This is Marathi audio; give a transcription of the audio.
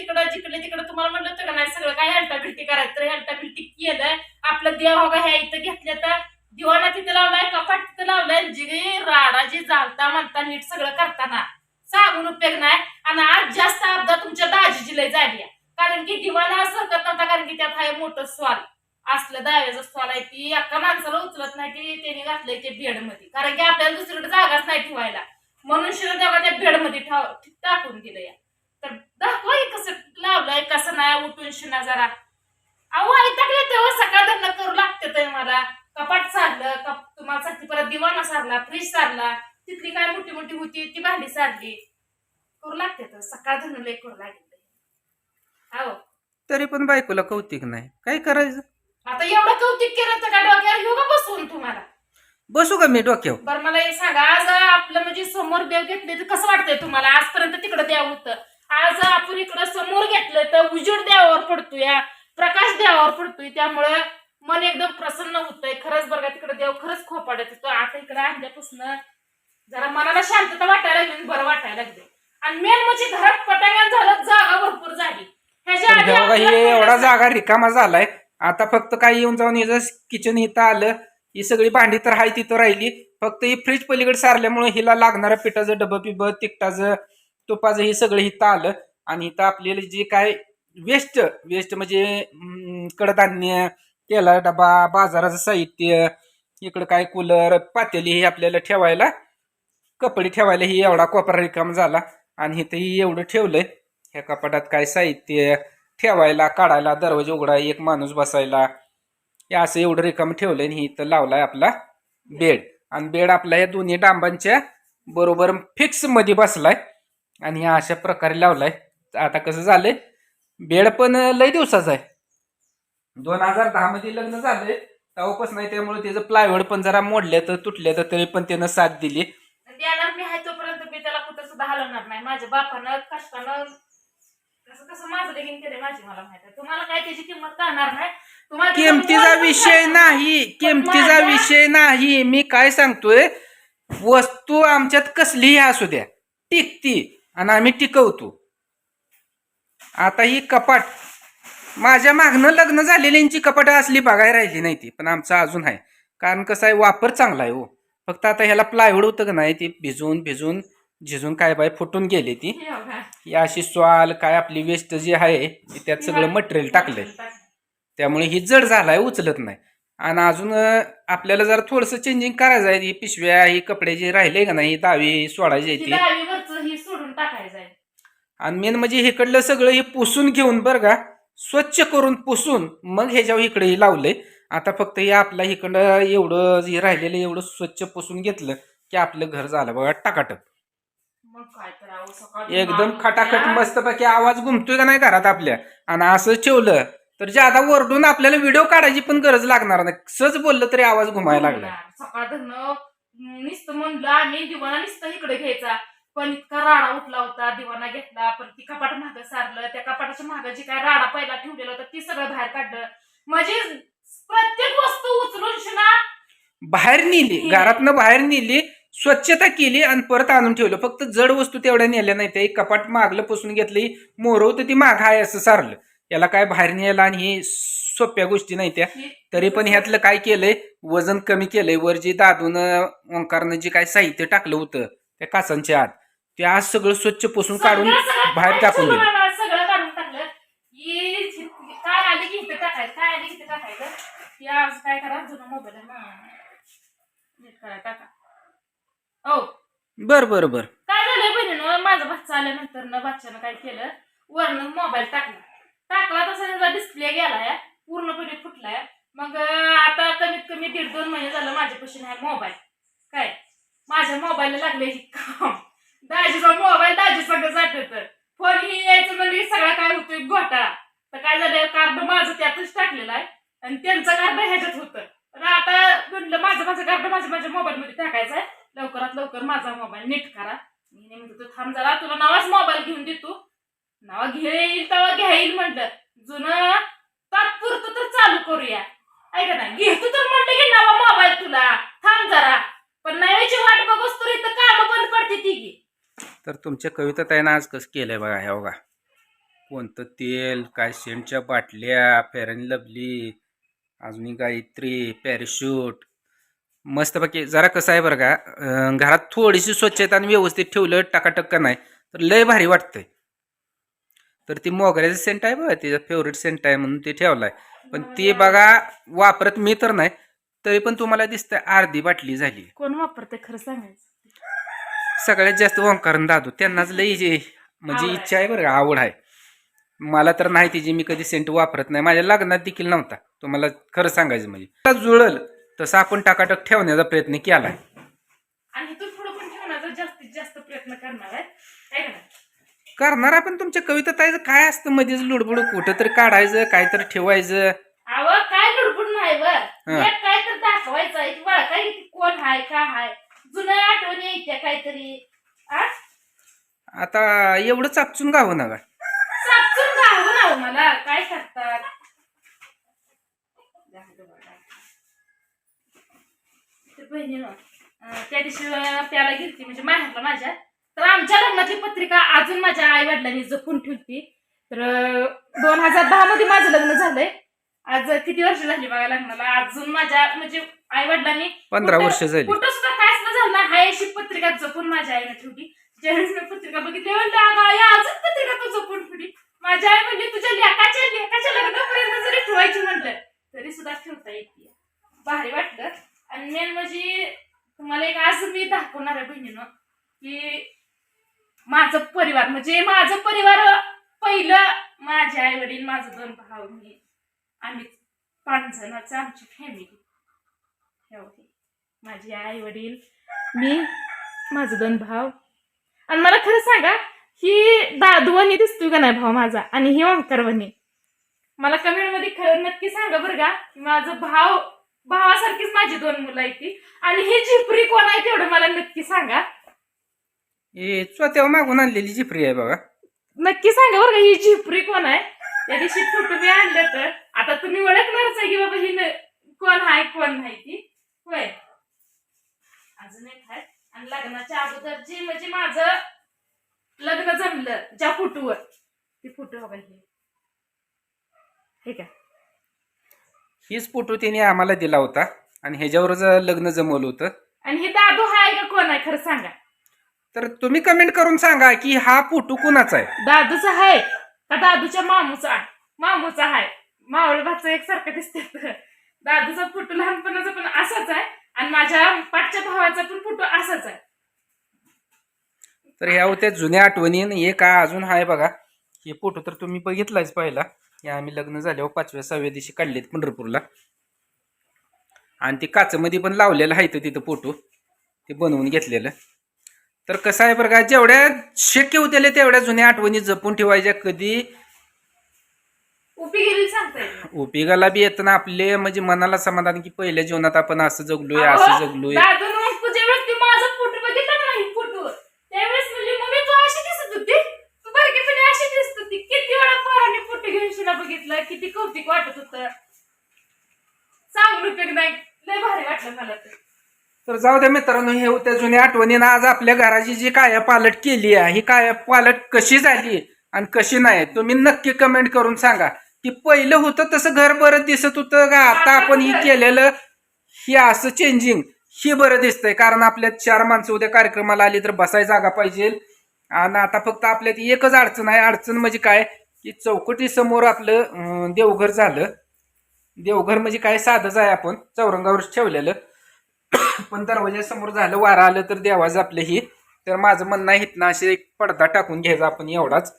तिकडं जिकडे तिकडे तुम्हाला म्हणलं होतं का नाही सगळं काय हलटा बिलटी करायचं? तर हलटा बिलटी केलंय. आपलं देव हो ह्या इथं घेतलं तर दिवाना तिथं लावलाय कपाट तिथं लावलाय. जी राडा जी जालता म्हणता नीट सगळं करताना. सांगून उपयोग नाही. आणि आज जास्त अपघात तुमच्या दाजीची लय झाली आहे. कारण की दिवाना असं सरकत नव्हता कारण की त्यात हाय मोठं स्वाल असलं दाव्याचं स्वाल आहे ती. अख्खा माणसाला उचलत नाही की त्याने घातलंय ते बेडमध्ये कारण की आपल्याला दुसरीकडे जागाच नाही ठेवायला. म्हणून शिरोदेवा त्या बेडमध्ये टाकून दिलं या तर दाखवा हे कसं लावलंय कसं नाही उठून शिना जरा. अहो ऐकले तेव्हा सकाळ धरणं करू लागते तर मला. कपाट सारलं कप तुम्हाला परत दिवाना सारला फ्रीज सारला तिथली काय मोठी मोठी होती ती भांडी सारली. करू लागते तर सकाळ धरणं लय करू लागले हो. तरी पण बायकोला कौतिक नाही. काय करायचं? आता एवढं कौतिक केलं तर काय डोक्यावर घेऊ का बसवून तुम्हाला? बसू का मी डोक्यावर? बरं मला एक सांगा आज आपलं म्हणजे समोर देव घेतले तर कसं वाटतंय तुम्हाला? आजपर्यंत तिकडे देव होतं. आज आपण इकडं समोर घेतलं तर उजेड देवावर पडतोय प्रकाश देवावर पडतोय त्यामुळं मन एकदम प्रसन्न होतंय. खरंच बघा तिकडे देव खरंच खोपाडत होतो. आता इकडे आणल्यापासून जरा मनाला शांतता वाटायला लागली बरं वाटायला लागले आणि मेन म्हणजे घरात पटांगण झालं जागा भरपूर झाली. ह्याच्या आधी एवढा जागा रिकामा झालाय. आता फक्त काय येऊन जाऊन हिचं किचन इथं आलं ही सगळी भांडी तर हाय तिथं राहिली. फक्त ही फ्रीज पलीकडे सारल्यामुळे हिला लागणारं पिठाचं डबं पिबं तिकटाचं तुपाचं हे सगळं इथं आलं आणि इथं आपल्याला जे काय वेस्ट वेस्ट म्हणजे कडधान्य तेला डबा बाजाराचं साहित्य इकडं काय कूलर पातेली हे आपल्याला ठेवायला कपडे ठेवायला ही एवढा कोपरा रिकाम झाला आणि इथं ही एवढं ठेवलंय. ह्या कपाटात काय साहित्य ठेवायला काढायला दरवाजा उघडाय एक माणूस बसायला हे असं एवढं रिकाम ठेवलंय आणि इथं लावलाय आपला बेड आणि बेड आपला या दोन्ही डांबांच्या बरोबर फिक्समध्ये बसलाय. आणि ह्या अशा प्रकारे लावलाय. आता कसं झालंय? बेड पण लय दिवसाचा आहे. दोन हजार दहा मध्ये लग्न झालंय. तेव्हापासून नाही त्यामुळे त्याचं प्लायवूड पण जरा मोडल्या तर तुटल्या तर तरी पण त्यानं साथ दिली. देणार मी आहे तोपर्यंत मी त्याला कुठं सुद्धा हलवणार नाही. माझ्या बापानं कष्टानं कसं कसं माझं लगीन केलंय माझी मला माहीत आहे. तुम्हाला काय त्याची किंमत कळणार नाही. तुम्हाला त्याचं किमतीचा विषय नाही. किमतीचा विषय नाही. मी काय सांगतोय? वस्तू आमच्यात कसलीही असू द्या. टिकती. आणि आम्ही टिकवतो. आता ही कपाट माझ्या मागनं लग्न झालेल्यांची कपाट असली बघायला राहिली नाही ती पण आमचं अजून आहे. कारण कसं आहे वापर चांगला आहे हो. फक्त आता ह्याला प्लायवूड होतं का नाही ती भिजून भिजून झिजून काय बाय फुटून गेली ती. हे. ही अशी स्वाल काय आपली वेस्ट जी आहे ती त्यात सगळं मटेरियल टाकलंय. त्यामुळे ही जड झालाय उचलत नाही. आणि अजून आपल्याला जरा थोडंसं चेंजिंग करायचं आहे ही पिशव्या ही कपडे जे राहिले का नाही दावी सोडायची आहे ती. ती दहावीवरचं ही सोडून टाकायचं आहे आणि मेन म्हणजे इकडलं सगळं हे पुसून घेऊन बरं का स्वच्छ करून पुसून मग ह्याच्यावर इकडे हे लावलंय आता फक्त हे आपला इकडं एवढं जे राहिलेलं एवढं स्वच्छ पुसून घेतलं की आपलं घर झालं बघा टाकाटक. मग काय सकाळी एकदम खटाखट या. मस्तपैकी आवाज घुमतोय का नाही घरात आपल्या? आणि असं ठेवलं तर ज्यादा वरडून आपल्याला व्हिडिओ काढायची पण गरज लागणार नाही. सहज बोललं तरी आवाज घुमायला लागला. सकाळ धरणं नुसतं म्हणलं आणि दिवाना नुसतं इकडे घ्यायचा. पण इतका राडा उठला होता दिवाना घेतला पण ती कपाट मागं सारलं. त्या कपाटाच्या मागं जी काय राडा पहिला ठेवलेला होता ती सगळं बाहेर काढलं. म्हणजे प्रत्येक वस्तू उचलून शिना बाहेर नेली घरातनं बाहेर नेली स्वच्छता केली आणि परत आणून ठेवलं. फक्त जड वस्तू तेवढ्या नेल्या नाही ते कपाट मागलं पुसून घेतली मोर होतं ती माग आहे असं सारलं. याला काय बाहेर न्यायला आणि ही सोप्या गोष्टी नाही त्या. तरी पण ह्यातलं काय केलंय वजन कमी केलंय. वर जे दादून ओंकारनं जे काय साहित्य टाकलं होतं त्या कासांच्या आत. ते आज सगळं स्वच्छ पुसून काढून बाहेर टाकून दिलं. सगळं काढून टाकलं. ये झि- काय आले की इथं टाकायचं? काय आले की इथं टाकायचं आज काय करा? जुना मोबाईल टाका. हो बर बर बर. काय झालंय बहिणीनं? माझा बच्चा आल्यानंतर न बच्च्यानं काय केलं? वरनं मोबाईल टाकला. टाकला तसा डिस्प्ले गेलाय. पूर्णपणे फुटलाय. मग आता कमीत कमी दीड दोन महिने झालं माझ्यापाशी नाही मोबाईल. काय? माझ्या मोबाईलला लागले काम. दाजीचा मोबाईल दाजी सगळं जात फोन ही यायचं म्हणजे सगळा काय होतोय घोटाळा. तर काय झालं कार्ड माझं त्यातच टाकलेलं आहे आणि त्यांचं कार्ड ह्याच्यात होतं. तर आता म्हणलं माझं माझं कार्ड माझ्या माझ्या मोबाईल मध्ये टाकायचं आहे. लवकरात लवकर माझा मोबाईल नीट करा. मी म्हणतो तू थांब जरा तुला नावाच मोबाईल घेऊन देतो. नवा घेईल तेव्हा घ्याईल म्हटलं जुनं तात्पुरतं तर चालू करूया. ऐका ना घेतो तर म्हटलं की नवा मोबाईल तुला. थांब जरा. पण नाही वाट तर तुमच्या कविता ताईनं आज कसं केलंय बघा ह्या बघा. कोणतं तेल काय सेंटच्या बाटल्या फेरन लवली अजून गायत्री पॅरेशूट. मस्तपैकी जरा कसं आहे बरं का अं, घरात थोडीशी स्वच्छता आणि व्यवस्थित ठेवलं टकाटक का नाही तर लय भारी वाटतंय. तर ती मोगऱ्याचं सेंट आहे बघा तिचं फेवरेट सेंट आहे म्हणून ते ठेवलाय. पण ते बघा वापरत मी तर नाही तरी पण तुम्हाला दिसतंय अर्धी बाटली झाली. कोण वापरते खरं सांगायचं? सगळ्यात जास्त ओंकारण दादू. त्यांनाच लई जे म्हणजे. इच्छा आहे बरं का आवड आहे. मला तर नाही तिची मी कधी सेंट वापरत नाही. माझ्या लग्नात देखील नव्हता. तुम्हाला खरं सांगायचं म्हणजे. आता जुळल तसं आपण टाकाटक ठेवण्याचा प्रयत्न केलाय. आणि इथून पुढे पण ठेवण्याचा जास्तीत जास्त प्रयत्न करणार आहे है? करणार आपण तुमच्या कवितेत काय असतं? मध्येच लुडबुड कुठं तरी काढायचं काय तर ठेवायचं. काय लुडबुड नाही बर हा. एक काय तर दाखवायचं आहे. की काय कोण हाय का हाय? जुन्या आठवणी येत्या काहीतरी. आ? आता एवढं चापचून गावं नका सापचून गावं ना हो मला. काय करतात? ते बहिणीनं अं, त्या दिवशी अं, त्याला गेलती म्हणजे माहेरला माझ्या. तर आमच्या लग्नातली पत्रिका अजून माझ्या आई वडिलांनी जपून ठेवती. तर दोन हजार दहा मध्ये माझं लग्न झालंय. आज किती वर्ष झाली बघा लग्नाला? अजून माझ्या म्हणजे आई वडिलांनी पंधरा वर्ष झाली. कुठं सुद्धा झालं हाय अशी पत्रिका जपून माझ्या आईने ठेवली. ज्यावेळेस मी पत्रिका बघितली. म्हणते अगं आई अजून पत्रिका तू जपून ठेवली. माझ्या आई म्हणजे तुझ्या लेकाच्या लेकाच्या लग्नापर्यंत जरी ठेवायची म्हटलं तरी सुद्धा ठेवता येते. भारी वाटलं. आणि मेन म्हणजे तुम्हाला एक आज मी दाखवणार आहे बहिणीनं की माझं परिवार म्हणजे माझं परिवार पहिलं माझे आई वडील माझं दोन भाऊ मी आम्ही पाच जणांचं आमची फॅमिली होती. माझे आई वडील मी? माझं दोन भाव. आणि मला खरं सांगा ही दादूवणी दिसतोय का नाही भाव माझा? आणि ही ओंकारवणी. मला कमेंटमध्ये खरं नक्की सांगा बरं का माझं भाव भावासारखीच माझी दोन मुलं आहेत ती. आणि ही झिपरी कोण आहे तेवढं मला नक्की सांगा. हे चोत्यावर मागून आणलेली जी प्रिय आहे बघा. नक्की सांगा बरं का ही झिपरी कोण आहे? त्या दिवशी फोटो मी आणलं तर. आता तुम्ही ओळखणारच आहे की बाबा ही न- कोण आहे कोण नाही ती. होय. अजून एक आहे. आणि लग्नाच्या अगोदर जे म्हणजे माझं लग्न जमलं ज्या फोटोवर. ती फोटो बघा ही हे का हीच फोटो त्याने आम्हाला दिला होता. आणि ह्याच्यावरच लग्न जमवलं होतं. आणि हे दादू हाय का कोण आहे? खरं सांगा. तर तुम्ही कमेंट करून सांगा की हा फोटो कुणाचा आहे? दादूचा आहे का दादूच्या मामूचा आहे? मामूचा आहे मावळ भाचं एकसारखं दिसते दादूचा फोटो लहानपणाचा पण असाच आहे. आणि माझ्या पाठच्या भावाचा पण फोटो असाच आहे. तर ह्या होत्या जुन्या आठवणी आणि एक हा अजून आहे बघा. हे फोटो तर तुम्ही बघितलाच पहिला. हे आम्ही लग्न झाल्यावर पाचव्या सहाव्या दिवशी काढलेत पंढरपूरला. आणि ते काचमध्ये पण लावलेलं आहे तिथं फोटो. ते बनवून घेतलेलं. तर कसं आहे बरं का जेवढ्या शक्य होत्या तेवढ्या जुन्या आठवणी जपून ठेवायच्या. कधी उपी गेली सांगता येईल उपयोगाला बी येतं ना आपले म्हणजे मनाला समाधान की पहिल्या जीवनात आपण असं जगलोय असं जगलोय. दादू मग ज्यावेळेस ती माझा फोटो बघितला नाही फोटो त्यावेळेस मम्मी तू अशी दिसत होती? तू बारकेपणी अशी दिसत होती. किती वेळा पोरांनी फोटो घेऊन शिना बघितलं किती कौतिक वाटत होतं. सांगू उपयोग नाही लय भारी वाटलं मला तर. तर जाऊ द्या मित्रांनो हे होत्या जुन्या आठवणीनं आज आपल्या घराची जी काय पालट केली आहे ही काय पालट कशी झाली आणि कशी नाही तुम्ही नक्की कमेंट करून सांगा. की पहिलं होतं तसं घर बरं दिसत होतं का? आता आपण ही केलेलं हे असं चेंजिंग ही बरं दिसतंय. कारण आपल्यात चार माणसं उद्या कार्यक्रमाला आली तर बसाय जागा पाहिजे. आणि आता फक्त आपल्यात एकच अडचण आहे. अडचण म्हणजे काय? की चौकटी समोर आपलं देवघर झालं. देवघर म्हणजे काय? साधंच आहे आपण. चौरंगावर ठेवलेलं. पण दरवाजासमोर झालं वारा आलं तर देवाचं आपलं ही. तर माझं म्हणणं आहे इथनं असे एक पडदा टाकून घ्यायचा आपण एवढाच.